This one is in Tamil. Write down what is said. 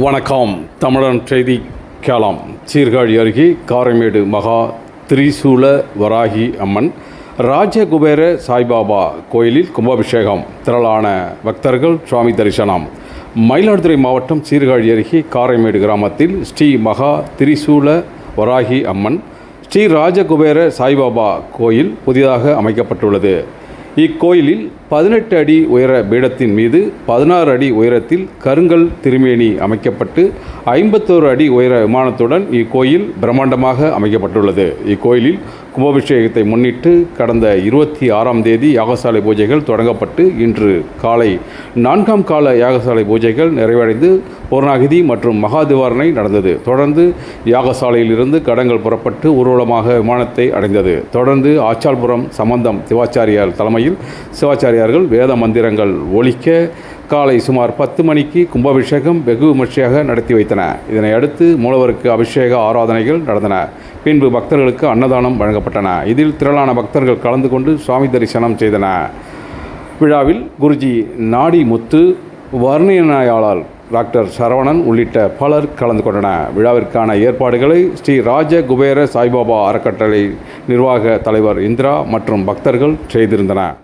வணக்கம். தமிழன் செய்தி கேளாம். சீர்காழி அருகே காரைமேடு மகா திரிசூல வராகி அம்மன் ராஜகுபேர சாய்பாபா கோயிலில் கும்பாபிஷேகம். திரளான பக்தர்கள் சுவாமி தரிசனம். மயிலாடுதுறை மாவட்டம் சீர்காழி அருகே காரைமேடு கிராமத்தில் ஸ்ரீ மகா திரிசூல வராகி அம்மன் ஸ்ரீ ராஜகுபேர சாய்பாபா கோயில் புதிதாக அமைக்கப்பட்டுள்ளது. இக்கோயிலில் பதினெட்டு அடி உயர பீடத்தின் மீது பதினாறு அடி உயரத்தில் கருங்கல் திருமேனி அமைக்கப்பட்டு ஐம்பத்தோரு அடி உயர விமானத்துடன் இக்கோயில் பிரம்மாண்டமாக அமைக்கப்பட்டுள்ளது. இக்கோயிலில் கும்பாபிஷேகத்தை முன்னிட்டு கடந்த இருபத்தி ஆறாம் தேதி யாகசாலை பூஜைகள் தொடங்கப்பட்டு இன்று காலை நான்காம் கால யாகசாலை பூஜைகள் நிறைவடைந்து பூர்ணாகிதி மற்றும் மகாதிவாரணை நடந்தது. தொடர்ந்து யாகசாலையிலிருந்து கடங்கள் புறப்பட்டு ஊர்வலமாக விமானத்தை அடைந்தது. தொடர்ந்து ஆச்சால்புரம் சம்பந்தம் சிவாச்சாரியார் தலைமையில் சிவாச்சாரியார்கள் வேத மந்திரங்கள் ஒழிக்க காலை சுமார் பத்து மணிக்கு கும்பாபிஷேகம் வெகு விமர்சையாக நடத்தி வைத்தன. இதனை அடுத்து மூலவருக்கு அபிஷேக ஆராதனைகள் நடந்தன. பின்பு பக்தர்களுக்கு அன்னதானம் வழங்கப்பட்டன. இதில் திரளான பக்தர்கள் கலந்து கொண்டு சுவாமி தரிசனம் செய்தன. விழாவில் குருஜி நாடி முத்து வர்ணனையாளர் டாக்டர் சரவணன் உள்ளிட்ட பலர் கலந்து கொண்டனர். விழாவிற்கான ஏற்பாடுகளை ஸ்ரீ ராஜ குபேர சாய்பாபா அறக்கட்டளை நிர்வாக தலைவர் இந்திரா மற்றும் பக்தர்கள் செய்திருந்தனர்.